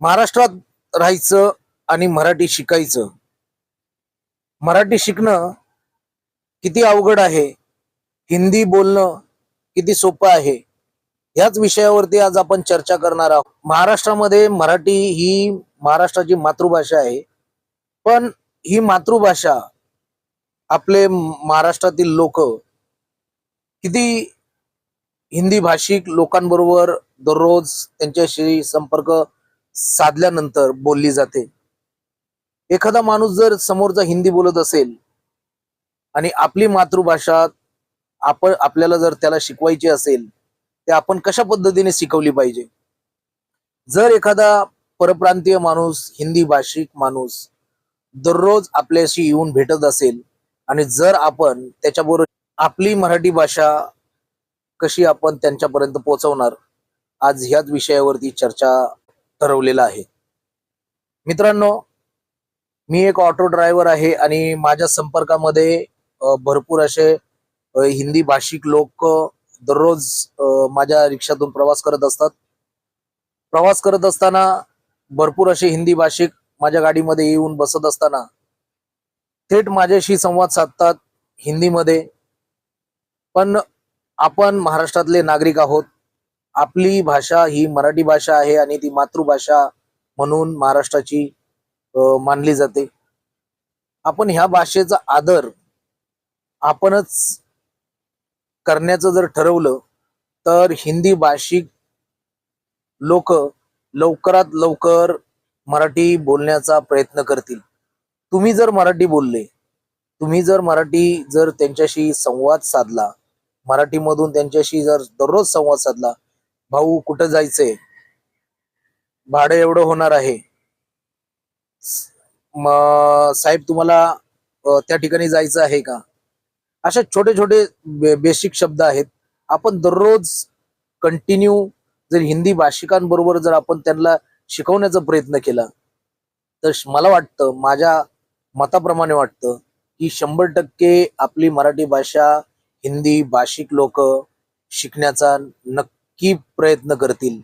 महाराष्ट्रात राहायचं आणि मराठी शिकायचं. मराठी शिकणं किती अवघड आहे? हिंदी बोलणं किती सोपं आहे? ह्याच विषयावरती आज आपण चर्चा करणार आहोत. महाराष्ट्रामध्ये मराठी ही महाराष्ट्राची मातृभाषा आहे. पण ही मातृभाषा आपले महाराष्ट्रातील लोक किती हिंदी भाषिक लोकांबरोबर दररोज त्यांच्याशी संपर्क साधल्यानंतर बोलली जाते. एखादा माणूस जर समोरचा हिंदी बोलत असेल आणि आपली मातृभाषा आपण आपल्याला जर त्याला शिकवायची असेल ते आपण कशा पद्धतीने शिकवली पाहिजे? जर एखादा परप्रांतीय माणूस हिंदी भाषिक माणूस दररोज आपल्याशी येऊन भेटत असेल आणि जर आपण त्याच्याबरोबर आपली मराठी भाषा कशी आपण त्यांच्यापर्यंत पोहोचवणार आज ह्याच विषयावरती चर्चा ठरवलेला आहे. मित्रांनो मी एक ऑटो ड्रायव्हर आहे आणि माझ्या संपर्कामध्ये भरपूर असे हिंदी भाषिक लोक दररोज माझ्या रिक्षातून प्रवास करत असतात. प्रवास करत असताना भरपूर असे हिंदी भाषिक माझ्या गाडीमध्ये येऊन बसत असताना थेट माझ्याशी संवाद साधतात हिंदीमध्ये. पण आपण महाराष्ट्रातले नागरिक आहोत. आपली भाषा ही मराठी भाषा आहे आणि ती मातृभाषा म्हणून महाराष्ट्राची मानली जाते. आपण ह्या भाषेचा आदर आपणच करण्याचं जर ठरवलं तर हिंदी भाषिक लोक लवकरात लवकर मराठी बोलण्याचा प्रयत्न करतील. तुम्ही जर मराठी बोलले तुम्ही जर मराठी जर त्यांच्याशी संवाद साधला मराठीमधून त्यांच्याशी जर दररोज संवाद साधला भाऊ कुठं जायचंय? भाडं एवढं होणार आहे. साहेब तुम्हाला त्या ठिकाणी जायचं आहे का? अशा छोटे छोटे बेसिक शब्द आहेत. आपण दररोज कंटिन्यू जर हिंदी भाषिकांबरोबर जर आपण त्यांना शिकवण्याचा प्रयत्न केला तर मला वाटतं माझ्या मताप्रमाणे वाटतं की शंभर टक्के आपली मराठी भाषा हिंदी भाषिक लोक शिकण्याचा नक्की की प्रयत्न करतील.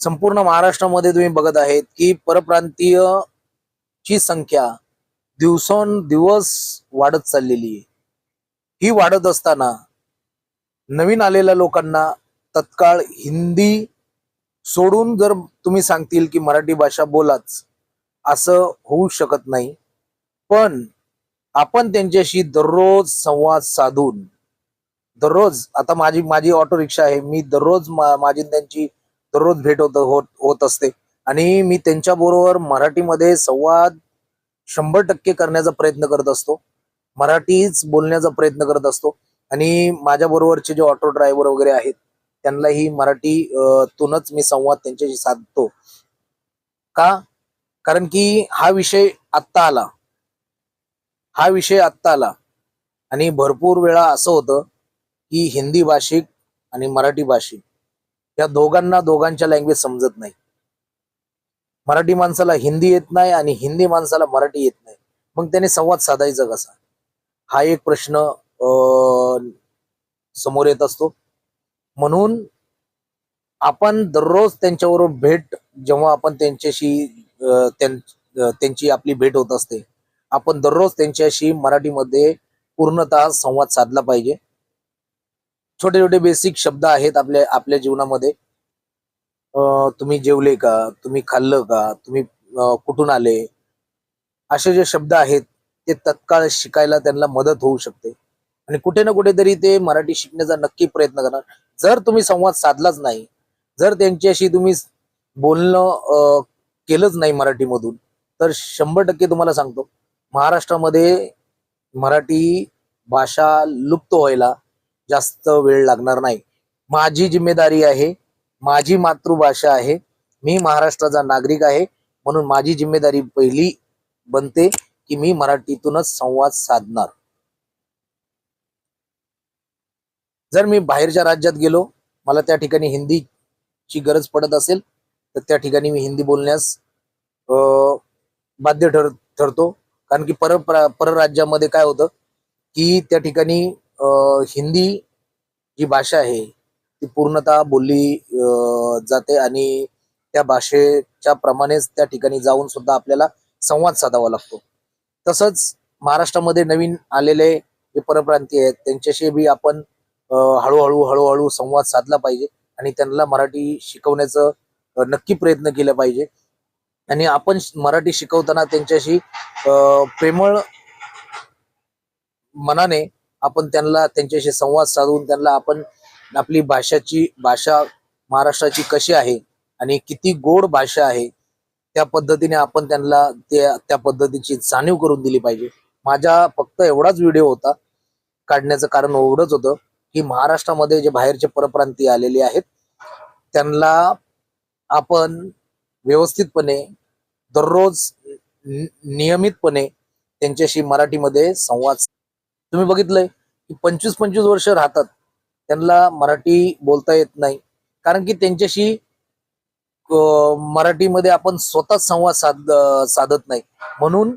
संपूर्ण महाराष्ट्रामध्ये तुम्ही बघत आहेत की परप्रांतीय ची संख्या दिवसेंदिवस वाढत चाललेली आहे. ही वाढत असताना नवीन आलेल्या लोकांना तत्काळ हिंदी सोडून जर तुम्ही सांगतील की मराठी भाषा बोलाच असं होऊ शकत नाही. पण आपण त्यांच्याशी दररोज संवाद साधून दररोज आता माझी माझी ऑटो रिक्षा आहे मी दररोज माझी त्यांची दररोज भेट होत होत होत असते. आणि मी त्यांच्या बरोबर मराठीमध्ये संवाद शंभर टक्के करण्याचा प्रयत्न करत असतो. मराठीच बोलण्याचा प्रयत्न करत असतो. आणि माझ्या बरोबरचे जे ऑटो ड्रायव्हर वगैरे आहेत त्यांनाही मराठी तूनच मी संवाद त्यांच्याशी साधतो. का? कारण की हा विषय आत्ता आला. हा विषय आत्ता आला. आणि भरपूर वेळा असं होतं की हिंदी भाषिक आणि मराठी भाषिक या दोघांना दोघांच्या लँग्वेज समजत नाही. मराठी माणसाला हिंदी येत नाही आणि हिंदी माणसाला मराठी येत नाही. मग त्याने संवाद साधायचा कसा? हा एक प्रश्न अं, समोर येत असतो. म्हणून आपण दररोज त्यांच्याबरोबर भेट जेव्हा आपण त्यांच्याशी त्यांची आपली भेट होत असते आपण दररोज त्यांच्याशी मराठीमध्ये पूर्णतः संवाद साधला पाहिजे. छोटे छोटे बेसिक शब्द आहेत आपल्या आपल्या जीवनामध्ये. तुम्ही जेवले का? तुम्ही खाल्लं का? तुम्ही कुठून आले? असे जे शब्द आहेत ते तत्काळ शिकायला त्यांना मदत होऊ शकते. आणि कुठे ना कुठेतरी ते मराठी शिकण्याचा नक्की प्रयत्न करणार. जर तुम्ही संवाद साधलाच नाही जर त्यांच्याशी तुम्ही बोलणं केलंच नाही मराठीमधून तर शंभर टक्के तुम्हाला सांगतो महाराष्ट्रामध्ये मराठी भाषा लुप्त व्हायला जास्त वेळ लागणार नाही. माझी जिम्मेदारी आहे माझी मातृभाषा आहे मी महाराष्ट्राचा नागरिक आहे म्हणून माझी जिम्मेदारी पहिली बनते की मी मराठीतूनच संवाद साधणार. जर मी बाहेरच्या राज्यात गेलो मला त्या ठिकाणी हिंदीची गरज पडत असेल तर त्या ठिकाणी मी हिंदी बोलण्यास अं, बाध्य ठर ठरतो. कारण की पर परराज्यामध्ये काय होतं की त्या ठिकाणी हिंदी जी भाषा आहे ती पूर्णतः बोलली जाते आणि त्या भाषेच्या प्रमाणेच त्या ठिकाणी जाऊन सुद्धा आपल्याला संवाद साधावा लागतो. तसंच महाराष्ट्रामध्ये नवीन आलेले जे परप्रांतीय आहेत त्यांच्याशी बी आपण हळूहळू हळूहळू संवाद साधला पाहिजे आणि त्यांना मराठी शिकवण्याचं नक्की प्रयत्न केला पाहिजे. आणि आपण मराठी शिकवताना त्यांच्याशी अं, प्रेमळ मनाने आपण त्यांना त्यांच्याशी संवाद साधून त्यांना आपण आपली भाषाची भाषा महाराष्ट्राची कशी आहे आणि किती गोड भाषा आहे त्या पद्धतीने आपण त्यांना त्या त्या पद्धतीची जाणीव करून दिली पाहिजे. माझा फक्त एवढाच व्हिडिओ होता काढण्याचं कारण एवढंच होतं की महाराष्ट्रामध्ये जे बाहेरचे परप्रांतीय आलेले आहेत त्यांना आपण व्यवस्थितपणे दररोज नियमितपणे त्यांच्याशी मराठीमध्ये संवाद तुम्ही बघितलंय की पंचवीस पंचवीस वर्ष राहतात. त्यांना मराठी बोलता येत नाही. कारण की त्यांच्याशी मराठीमध्ये आपण स्वतःच संवाद साध साधत नाही. म्हणून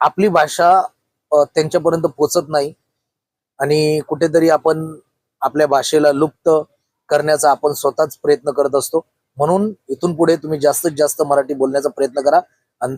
आपली भाषा त्यांच्यापर्यंत पोचत नाही. आणि कुठेतरी आपण आपल्या भाषेला लुप्त करण्याचा आपण स्वतःच प्रयत्न करत असतो. म्हणून इथून पुढे तुम्ही जास्तीत जास्त मराठी बोलण्याचा प्रयत्न करा.